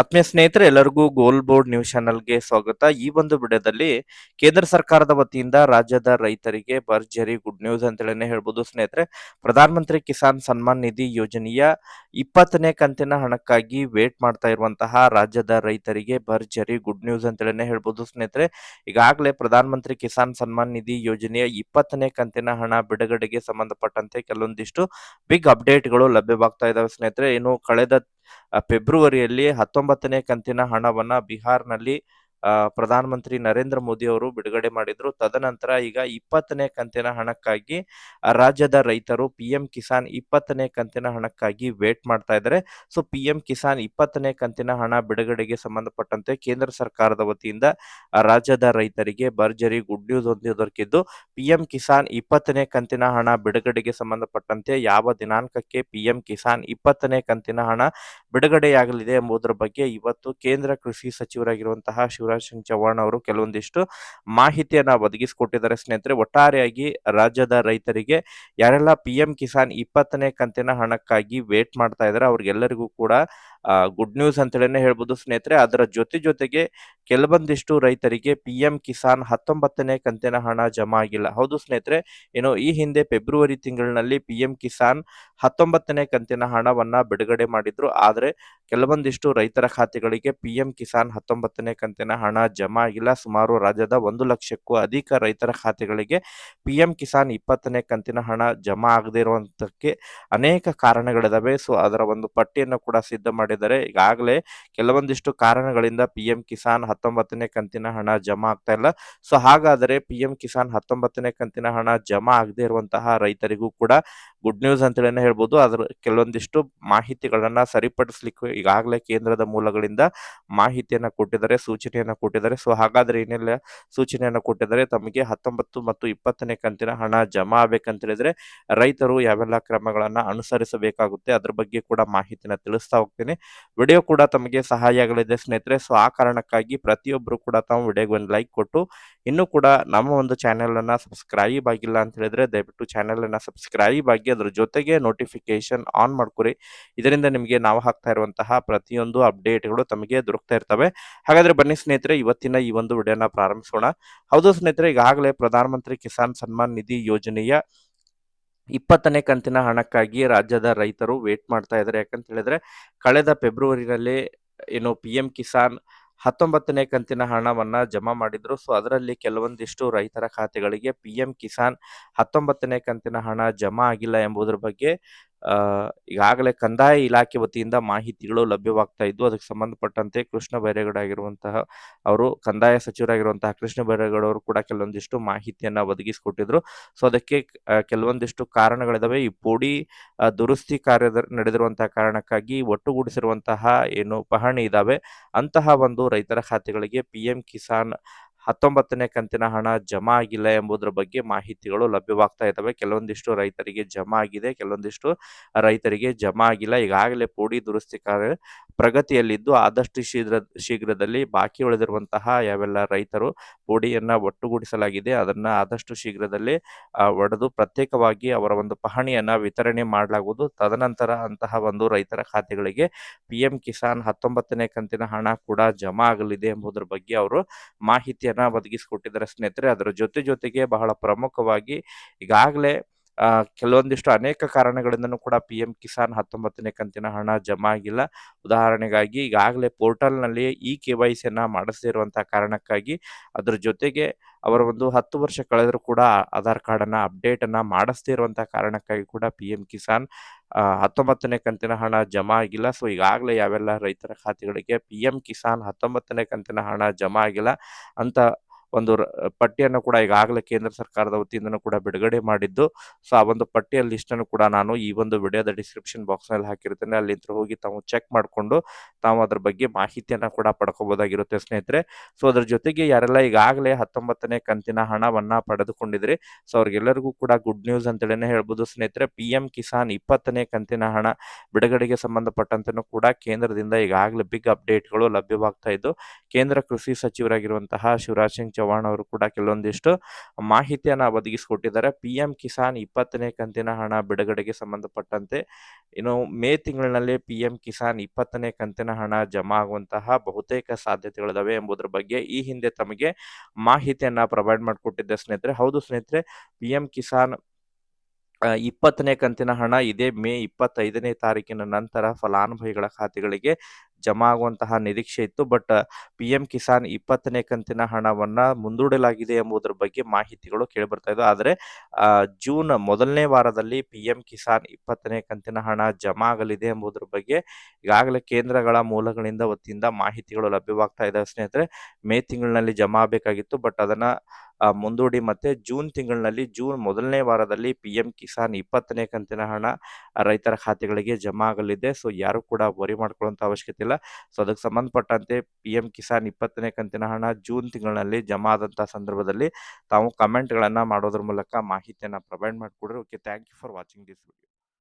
ಆತ್ಮೀಯ ಸ್ನೇಹಿತರೆ, ಎಲ್ಲರಿಗೂ ಗೋಲ್ ಬೋರ್ಡ್ ನ್ಯೂಸ್ ಚಾನಲ್ಗೆ ಸ್ವಾಗತ. ಈ ಒಂದು ವಿಡಿಯೋದಲ್ಲಿ ಕೇಂದ್ರ ಸರ್ಕಾರದ ವತಿಯಿಂದ ರಾಜ್ಯದ ರೈತರಿಗೆ ಭರ್ಜರಿ ಗುಡ್ ನ್ಯೂಸ್ ಅಂತೇಳಿ ಹೇಳ್ಬೋದು. ಸ್ನೇಹಿತರೆ, ಪ್ರಧಾನಮಂತ್ರಿ ಕಿಸಾನ್ ಸನ್ಮಾನ್ ನಿಧಿ ಯೋಜನೆಯ ಇಪ್ಪತ್ತನೇ ಕಂತಿನ ಹಣಕ್ಕಾಗಿ ವೇಟ್ ಮಾಡ್ತಾ ಇರುವಂತಹ ರಾಜ್ಯದ ರೈತರಿಗೆ ಭರ್ಜರಿ ಗುಡ್ ನ್ಯೂಸ್ ಅಂತೇಳಿ ಹೇಳ್ಬೋದು. ಸ್ನೇಹಿತರೆ, ಈಗಾಗಲೇ ಪ್ರಧಾನಮಂತ್ರಿ ಕಿಸಾನ್ ಸನ್ಮಾನ್ ನಿಧಿ ಯೋಜನೆಯ ಇಪ್ಪತ್ತನೇ ಕಂತಿನ ಹಣ ಬಿಡುಗಡೆಗೆ ಸಂಬಂಧಪಟ್ಟಂತೆ ಕೆಲವೊಂದಿಷ್ಟು ಬಿಗ್ ಅಪ್ಡೇಟ್ಗಳು ಲಭ್ಯವಾಗ್ತಾ ಇದಾವೆ. ಸ್ನೇಹಿತರೆ, ಇನ್ನು ಕಳೆದ ಫೆಬ್ರವರಿಯಲ್ಲಿ ಹತ್ತೊಂಬತ್ತನೇ ಕಂತಿನ ಹಣವನ್ನ ಬಿಹಾರ್ನಲ್ಲಿ ಪ್ರಧಾನಮಂತ್ರಿ ನರೇಂದ್ರ ಮೋದಿ ಅವರು ಬಿಡುಗಡೆ ಮಾಡಿದ್ರು. ತದನಂತರ ಈಗ ಇಪ್ಪತ್ತನೇ ಕಂತಿನ ಹಣಕ್ಕಾಗಿ ರಾಜ್ಯದ ರೈತರು ಪಿ ಎಂ ಕಿಸಾನ್ ಇಪ್ಪತ್ತನೇ ಕಂತಿನ ಹಣಕ್ಕಾಗಿ ವೇಟ್ ಮಾಡ್ತಾ ಇದ್ದಾರೆ. ಸೊ ಪಿ ಎಂ ಕಿಸಾನ್ ಇಪ್ಪತ್ತನೇ ಕಂತಿನ ಹಣ ಬಿಡುಗಡೆಗೆ ಸಂಬಂಧಪಟ್ಟಂತೆ ಕೇಂದ್ರ ಸರ್ಕಾರದ ವತಿಯಿಂದ ರಾಜ್ಯದ ರೈತರಿಗೆ ಭರ್ಜರಿ ಗುಡ್ ನ್ಯೂಸ್ ಒಂದು ದೊರಕಿದ್ದು ಪಿ ಎಂ ಕಿಸಾನ್ ಇಪ್ಪತ್ತನೇ ಕಂತಿನ ಹಣ ಬಿಡುಗಡೆಗೆ ಸಂಬಂಧಪಟ್ಟಂತೆ ಯಾವ ದಿನಾಂಕಕ್ಕೆ ಪಿ ಎಂ ಕಿಸಾನ್ ಇಪ್ಪತ್ತನೇ ಕಂತಿನ ಹಣ ಬಿಡುಗಡೆಯಾಗಲಿದೆ ಎಂಬುದರ ಬಗ್ಗೆ ಇವತ್ತು ಕೇಂದ್ರ ಕೃಷಿ ಸಚಿವರಾಗಿರುವಂತಹ ಶಿವರಾಜ್ ಸಿಂಗ್ ಚೌಹಾಣ್ ಅವರು ಕೆಲವೊಂದಿಷ್ಟು ಮಾಹಿತಿಯನ್ನ ಒದಗಿಸಿಕೊಟ್ಟಿದ್ದಾರೆ. ಸ್ನೇಹಿತರೆ, ಒಟ್ಟಾರೆಯಾಗಿ ರಾಜ್ಯದ ರೈತರಿಗೆ ಯಾರೆಲ್ಲ ಪಿ ಎಂ ಕಿಸಾನ್ ಇಪ್ಪತ್ತನೇ ಕಂತಿನ ಹಣಕ್ಕಾಗಿ ವೇಟ್ ಮಾಡ್ತಾ ಇದ್ದಾರೆ, ಅವ್ರಿಗೆಲ್ಲರಿಗೂ ಕೂಡ ಗುಡ್ ನ್ಯೂಸ್ ಅಂತೇಳಿ ಹೇಳ್ಬೋದು ಸ್ನೇಹಿತರೆ. ಅದರ ಜೊತೆ ಜೊತೆಗೆ ಕೆಲವೊಂದಿಷ್ಟು ರೈತರಿಗೆ ಪಿ ಎಂ ಕಿಸಾನ್ ಹತ್ತೊಂಬತ್ತನೇ ಕಂತಿನ ಹಣ ಜಮಾ ಆಗಿಲ್ಲ. ಹೌದು ಸ್ನೇಹಿತರೆ, ಏನೋ ಈ ಹಿಂದೆ ಫೆಬ್ರವರಿ ತಿಂಗಳಿನಲ್ಲಿ ಪಿ ಎಂ ಕಿಸಾನ್ ಹತ್ತೊಂಬತ್ತನೇ ಕಂತಿನ ಹಣವನ್ನ ಬಿಡುಗಡೆ ಮಾಡಿದ್ರು. ಆದರೆ ಕೆಲವೊಂದಿಷ್ಟು ರೈತರ ಖಾತೆಗಳಿಗೆ ಪಿ ಎಂ ಕಿಸಾನ್ ಹತ್ತೊಂಬತ್ತನೇ ಕಂತಿನ ಹಣ ಜಮಾ ಆಗಿಲ್ಲ. ಸುಮಾರು ರಾಜ್ಯದ ಒಂದು ಲಕ್ಷಕ್ಕೂ ಅಧಿಕ ರೈತರ ಖಾತೆಗಳಿಗೆ ಪಿ ಎಂ ಕಿಸಾನ್ ಇಪ್ಪತ್ತನೇ ಕಂತಿನ ಹಣ ಜಮಾ ಆಗದೇ ಇರುವಂತಕ್ಕೆ ಅನೇಕ ಕಾರಣಗಳಿದಾವೆ. ಸೊ ಅದರ ಒಂದು ಪಟ್ಟಿಯನ್ನು ಕೂಡ ಸಿದ್ಧ ಮಾಡಿದ್ದಾರೆ ಈಗಾಗಲೇ ಕೆಲವೊಂದಿಷ್ಟು ಕಾರಣಗಳಿಂದ ಪಿ ಎಂ ಕಿಸಾನ್ ಹತ್ತೊಂಬತ್ತನೇ ಕಂತಿನ ಹಣ ಜಮಾ ಆಗ್ತಾ ಇಲ್ಲ. ಸೊ, ಹಾಗಾದರೆ ಪಿ ಎಂ ಕಿಸಾನ್ ಹತ್ತೊಂಬತ್ತನೇ ಕಂತಿನ ಹಣ ಜಮಾ ಆಗದೆ ಇರುವಂತಹ ರೈತರಿಗೂ ಕೂಡ ಗುಡ್ ನ್ಯೂಸ್ ಅಂತೇಳಿ ಹೇಳ್ಬೋದು. ಅದರ ಕೆಲವೊಂದಿಷ್ಟು ಮಾಹಿತಿಗಳನ್ನ ಸರಿಪಡಿಸ್ಲಿಕ್ಕೆ ಈಗಾಗಲೇ ಕೇಂದ್ರದ ಮೂಲಗಳಿಂದ ಮಾಹಿತಿಯನ್ನ ಕೊಟ್ಟಿದ್ದಾರೆ, ಸೂಚನೆಯನ್ನ ಕೊಟ್ಟಿದ್ದಾರೆ. ಸೊ, ಹಾಗಾದ್ರೆ ಏನೆಲ್ಲ ಸೂಚನೆಯನ್ನ ಕೊಟ್ಟಿದ್ದಾರೆ? ತಮಗೆ ಹತ್ತೊಂಬತ್ತು ಮತ್ತು ಇಪ್ಪತ್ತನೇ ಕಂತಿನ ಹಣ ಜಮಾ ಆಗ್ಬೇಕಂತ ಹೇಳಿದ್ರೆ ರೈತರು ಯಾವೆಲ್ಲ ಕ್ರಮಗಳನ್ನ ಅನುಸರಿಸಬೇಕಾಗುತ್ತೆ ಅದ್ರ ಬಗ್ಗೆ ಕೂಡ ಮಾಹಿತಿನ ತಿಳಿಸ್ತಾ ಹೋಗ್ತೀನಿ. ವಿಡಿಯೋ ಕೂಡ ತಮಗೆ ಸಹಾಯ ಆಗಲಿದೆ ಸ್ನೇಹಿತರೆ. ಸೊ ಆ ಕಾರಣಕ್ಕಾಗಿ ಪ್ರತಿಯೊಬ್ಬರು ಕೂಡ ತಾವು ವಿಡಿಯೋಗೆ ಒಂದು ಲೈಕ್ ಕೊಟ್ಟು, ಇನ್ನೂ ಕೂಡ ನಮ್ಮ ಒಂದು ಚಾನೆಲ್ ಅನ್ನ ಸಬ್ಸ್ಕ್ರೈಬ್ ಆಗಿಲ್ಲ ಅಂತ ಹೇಳಿದ್ರೆ, ದಯವಿಟ್ಟು ಚಾನೆಲನ್ನು ಸಬ್ಸ್ಕ್ರೈಬ್ ಆಗಿ ಅದ್ರ ಜೊತೆಗೆ ನೋಟಿಫಿಕೇಶನ್ ಆನ್ ಮಾಡ್ಕೊರಿ. ಇದರಿಂದ ನಿಮಗೆ ನಾವು ಹಾಕ್ತಾ ಇರುವಂತಹ ಪ್ರತಿಯೊಂದು ಅಪ್ಡೇಟ್ಗಳು ತಮಗೆ ದೊರಕ್ತಾ ಇರ್ತವೆ. ಹಾಗಾದ್ರೆ ಬನ್ನಿ ಸ್ನೇಹಿತರೆ, ಇವತ್ತಿನ ಈ ಒಂದು ವಿಡಿಯೋನ ಪ್ರಾರಂಭಿಸೋಣ. ಹೌದು ಸ್ನೇಹಿತರೆ, ಈಗಾಗಲೇ ಪ್ರಧಾನಮಂತ್ರಿ ಕಿಸಾನ್ ಸನ್ಮಾನ್ ನಿಧಿ ಯೋಜನೆಯ ಇಪ್ಪತ್ತನೇ ಕಂತಿನ ಹಣಕ್ಕಾಗಿ ರಾಜ್ಯದ ರೈತರು ವೇಟ್ ಮಾಡ್ತಾ ಇದ್ದಾರೆ ಯಾಕಂತ ಹೇಳಿದ್ರೆ, ಕಳೆದ ಫೆಬ್ರವರಿನಲ್ಲಿ ಏನು ಪಿ ಎಂ ಕಿಸಾನ್ ಹತ್ತೊಂಬತ್ತನೇ ಕಂತಿನ ಹಣವನ್ನ ಜಮಾ ಮಾಡಿದ್ರು. ಸೊ ಅದರಲ್ಲಿ ಕೆಲವೊಂದಿಷ್ಟು ರೈತರ ಖಾತೆಗಳಿಗೆ ಪಿ ಎಂ ಕಿಸಾನ್ ಹತ್ತೊಂಬತ್ತನೇ ಕಂತಿನ ಹಣ ಜಮಾ ಆಗಿಲ್ಲ ಎಂಬುದರ ಬಗ್ಗೆ ಈಗಾಗಲೇ ಕಂದಾಯ ಇಲಾಖೆ ವತಿಯಿಂದ ಮಾಹಿತಿಗಳು ಲಭ್ಯವಾಗ್ತಾ ಇದ್ದು, ಅದಕ್ಕೆ ಸಂಬಂಧಪಟ್ಟಂತೆ ಕೃಷ್ಣ ಬೈರೇಗೌಡ ಆಗಿರುವಂತಹ ಅವರು, ಕಂದಾಯ ಸಚಿವರಾಗಿರುವಂತಹ ಕೃಷ್ಣ ಬೈರೇಗೌಡ ಅವರು ಕೂಡ ಕೆಲವೊಂದಿಷ್ಟು ಮಾಹಿತಿಯನ್ನು ಒದಗಿಸಿಕೊಟ್ಟಿದ್ರು. ಸೊ ಅದಕ್ಕೆ ಕೆಲವೊಂದಿಷ್ಟು ಕಾರಣಗಳಿದಾವೆ. ಈ ಪೋಡಿ ದುರಸ್ತಿ ಕಾರ್ಯ ನಡೆದಿರುವಂತಹ ಕಾರಣಕ್ಕಾಗಿ ಒಟ್ಟುಗೂಡಿಸಿರುವಂತಹ ಏನು ಪಹಣಿ ಇದಾವೆ, ಅಂತಹ ಒಂದು ರೈತರ ಖಾತೆಗಳಿಗೆ ಪಿ ಕಿಸಾನ್ ಹತ್ತೊಂಬತ್ತನೇ ಕಂತಿನ ಹಣ ಜಮಾ ಆಗಿಲ್ಲ ಎಂಬುದರ ಬಗ್ಗೆ ಮಾಹಿತಿಗಳು ಲಭ್ಯವಾಗ್ತಾ ಇದ್ದಾವೆ. ಕೆಲವೊಂದಿಷ್ಟು ರೈತರಿಗೆ ಜಮಾ ಆಗಿದೆ, ಕೆಲವೊಂದಿಷ್ಟು ರೈತರಿಗೆ ಜಮಾ ಆಗಿಲ್ಲ. ಈಗಾಗಲೇ ಪೋಡಿ ದುರಸ್ತಿ ಕಾರ್ಯ ಪ್ರಗತಿಯಲ್ಲಿದ್ದು ಆದಷ್ಟು ಶೀಘ್ರ, ಶೀಘ್ರದಲ್ಲಿ ಬಾಕಿ ಉಳಿದಿರುವಂತಹ ಯಾವೆಲ್ಲ ರೈತರು ಪೋಡಿಯನ್ನು ಒಟ್ಟುಗೂಡಿಸಲಾಗಿದೆ, ಅದನ್ನ ಆದಷ್ಟು ಶೀಘ್ರದಲ್ಲಿ ಒಡೆದು ಪ್ರತ್ಯೇಕವಾಗಿ ಅವರ ಒಂದು ಪಹಣಿಯನ್ನು ವಿತರಣೆ ಮಾಡಲಾಗುವುದು. ತದನಂತರ ಅಂತಹ ಒಂದು ರೈತರ ಖಾತೆಗಳಿಗೆ ಪಿ ಕಿಸಾನ್ ಹತ್ತೊಂಬತ್ತನೇ ಕಂತಿನ ಹಣ ಕೂಡ ಜಮಾ ಆಗಲಿದೆ ಎಂಬುದರ ಬಗ್ಗೆ ಅವರು ಮಾಹಿತಿಯನ್ನ ಒದಗಿಸಿಕೊಟ್ಟಿದ್ದಾರೆ ಸ್ನೇಹಿತರೆ. ಅದರ ಜೊತೆ ಜೊತೆಗೆ ಬಹಳ ಪ್ರಮುಖವಾಗಿ ಈಗಾಗಲೇ ಕೆಲವೊಂದಿಷ್ಟು ಅನೇಕ ಕಾರಣಗಳಿಂದನೂ ಕೂಡ ಪಿ ಎಂ ಕಿಸಾನ್ ಹತ್ತೊಂಬತ್ತನೇ ಕಂತಿನ ಹಣ ಜಮಾ ಆಗಿಲ್ಲ ಉದಾಹರಣೆಗಾಗಿ, ಈಗಾಗಲೇ ಪೋರ್ಟಲ್ನಲ್ಲಿ ಇ ಕೆ ವೈ ಸಿಯನ್ನು ಮಾಡಿಸದೇ ಕಾರಣಕ್ಕಾಗಿ ಅದರ ಜೊತೆಗೆ ಅವರ ಒಂದು ಹತ್ತು ವರ್ಷ ಕಳೆದರೂ ಕೂಡ ಆಧಾರ್ ಕಾರ್ಡನ್ನು ಅಪ್ಡೇಟ್ ಅನ್ನ ಮಾಡಿಸದೇ ಇರುವಂತಹ ಕಾರಣಕ್ಕಾಗಿ ಕೂಡ ಪಿ ಎಂ ಕಿಸಾನ್ ಹತ್ತೊಂಬತ್ತನೇ ಕಂತಿನ ಹಣ ಜಮಾ ಆಗಿಲ್ಲ ಸೊ, ಈಗಾಗಲೇ ಯಾವೆಲ್ಲ ರೈತರ ಖಾತೆಗಳಿಗೆ ಪಿ ಎಂ ಕಿಸಾನ್ ಹತ್ತೊಂಬತ್ತನೇ ಕಂತಿನ ಹಣ ಜಮಾ ಆಗಿಲ್ಲ ಅಂತ ಒಂದು ಪಟ್ಟಿಯನ್ನು ಕೂಡ ಈಗಾಗಲೇ ಕೇಂದ್ರ ಸರ್ಕಾರದ ವತಿಯಿಂದನೂ ಕೂಡ ಬಿಡುಗಡೆ ಮಾಡಿದ್ದು. ಸೊ, ಆ ಒಂದು ಪಟ್ಟಿಯ ಲಿಸ್ಟ್ ಅನ್ನು ಕೂಡ ನಾನು ಈ ಒಂದು ವಿಡಿಯೋದ ಡಿಸ್ಕ್ರಿಪ್ಷನ್ ಬಾಕ್ಸ್ನಲ್ಲಿ ಹಾಕಿರ್ತೇನೆ ಅಲ್ಲಿಂದ ಹೋಗಿ ತಾವು ಚೆಕ್ ಮಾಡಿಕೊಂಡು ತಾವು ಅದ್ರ ಬಗ್ಗೆ ಮಾಹಿತಿಯನ್ನ ಕೂಡ ಪಡ್ಕೋಬಹುದಾಗಿರುತ್ತೆ ಸ್ನೇಹಿತರೆ. ಸೊ, ಅದ್ರ ಜೊತೆಗೆ ಯಾರೆಲ್ಲ ಈಗಾಗಲೇ ಹತ್ತೊಂಬತ್ತನೇ ಕಂತಿನ ಹಣವನ್ನ ಪಡೆದುಕೊಂಡಿದ್ರಿ, ಸೊ, ಅವ್ರಿಗೆಲ್ಲರಿಗೂ ಕೂಡ ಗುಡ್ ನ್ಯೂಸ್ ಅಂತೇಳಿನೇ ಹೇಳ್ಬೋದು ಸ್ನೇಹಿತರೆ. ಪಿ ಕಿಸಾನ್ ಇಪ್ಪತ್ತನೇ ಕಂತಿನ ಹಣ ಬಿಡುಗಡೆಗೆ ಸಂಬಂಧಪಟ್ಟಂತೆ ಕೂಡ ಕೇಂದ್ರದಿಂದ ಈಗಾಗಲೇ ಬಿಗ್ ಅಪ್ಡೇಟ್ಗಳು ಲಭ್ಯವಾಗ್ತಾ ಇದ್ದು, ಕೇಂದ್ರ ಕೃಷಿ ಸಚಿವರಾಗಿರುವಂತಹ ಶಿವರಾಜ್ ಸಿಂಗ್ ಚವ್ಹಾಣ್ ಅವರು ಕೂಡ ಕೆಲವೊಂದಿಷ್ಟು ಮಾಹಿತಿಯನ್ನು ಒದಗಿಸಿಕೊಟ್ಟಿದ್ದಾರೆ. ಪಿ ಎಂ ಕಿಸಾನ್ ಇಪ್ಪತ್ತನೇ ಕಂತಿನ ಹಣ ಬಿಡುಗಡೆಗೆ ಸಂಬಂಧಪಟ್ಟಂತೆ ಇನ್ನು ಮೇ ತಿಂಗಳಿನಲ್ಲಿ ಪಿ ಎಂ ಕಿಸಾನ್ ಇಪ್ಪತ್ತನೇ ಕಂತಿನ ಹಣ ಜಮಾ ಆಗುವಂತಹ ಬಹುತೇಕ ಸಾಧ್ಯತೆಗಳಿದಾವೆ ಎಂಬುದರ ಬಗ್ಗೆ ಈ ಹಿಂದೆ ತಮಗೆ ಮಾಹಿತಿಯನ್ನ ಪ್ರೊವೈಡ್ ಮಾಡಿಕೊಟ್ಟಿದ್ದೆ ಸ್ನೇಹಿತರೆ. ಹೌದು ಸ್ನೇಹಿತರೆ ಪಿ ಎಂ ಕಿಸಾನ್ ಇಪ್ಪತ್ತನೇ ಕಂತಿನ ಹಣ ಇದೇ ಮೇ ಇಪ್ಪತ್ತೈದನೇ ತಾರೀಕಿನ ನಂತರ ಫಲಾನುಭವಿಗಳ ಖಾತೆಗಳಿಗೆ ಜಮಾ ಆಗುವಂತಹ ನಿರೀಕ್ಷೆ ಇತ್ತು. ಬಟ್ ಪಿ ಎಂ ಕಿಸಾನ್ ಇಪ್ಪತ್ತನೇ ಕಂತಿನ ಹಣವನ್ನ ಮುಂದೂಡಲಾಗಿದೆ ಎಂಬುದರ ಬಗ್ಗೆ ಮಾಹಿತಿಗಳು ಕೇಳಿಬರ್ತಾ ಇದ್ದವು ಆದರೆ ಜೂನ್ ಮೊದಲನೇ ವಾರದಲ್ಲಿ ಪಿ ಎಂ ಕಿಸಾನ್ ಇಪ್ಪತ್ತನೇ ಕಂತಿನ ಹಣ ಜಮಾ ಆಗಲಿದೆ ಎಂಬುದರ ಬಗ್ಗೆ ಈಗಾಗಲೇ ಕೇಂದ್ರಗಳ ಮೂಲಗಳಿಂದ ವತಿಯಿಂದ ಮಾಹಿತಿಗಳು ಲಭ್ಯವಾಗ್ತಾ ಇದ್ದಾವೆ ಸ್ನೇಹಿತರೆ, ಮೇ ತಿಂಗಳಿನಲ್ಲಿ ಜಮಾ ಆಗಬೇಕಾಗಿತ್ತು. ಬಟ್, ಅದನ್ನ ಮುಂದೂಡಿ ಮತ್ತೆ ಜೂನ್ ತಿಂಗಳಿನಲ್ಲಿ, ಜೂನ್ ಮೊದಲನೇ ವಾರದಲ್ಲಿ ಪಿ ಎಂ ಕಿಸಾನ್ ಇಪ್ಪತ್ತನೇ ಕಂತಿನ ಹಣ ರೈತರ ಖಾತೆಗಳಿಗೆ ಜಮಾ ಆಗಲಿದೆ. ಸೊ, ಯಾರು ಕೂಡ ವರಿ ಮಾಡ್ಕೊಳ್ಳುವಂತ ಅವಶ್ಯಕತೆ ಸೊ ಅದಕ್ಕೆ ಸಂಬಂಧಪಟ್ಟಂತೆ ಪಿ ಎಂ ಕಿಸಾನ್ ಇಪ್ಪತ್ತನೇ ಕಂತಿನ ಹಣ ಜೂನ್ ತಿಂಗಳಿನಲ್ಲಿ ಜಮಾ ಆದಂತಹ ಸಂದರ್ಭದಲ್ಲಿ ತಾವು ಕಮೆಂಟ್ಗಳನ್ನ ಮಾಡೋದ್ರ ಮೂಲಕ ಮಾಹಿತಿಯನ್ನ ಪ್ರೊವೈಡ್ ಮಾಡಿಕೊಡ್ರಿ. Okay thank you for watching this video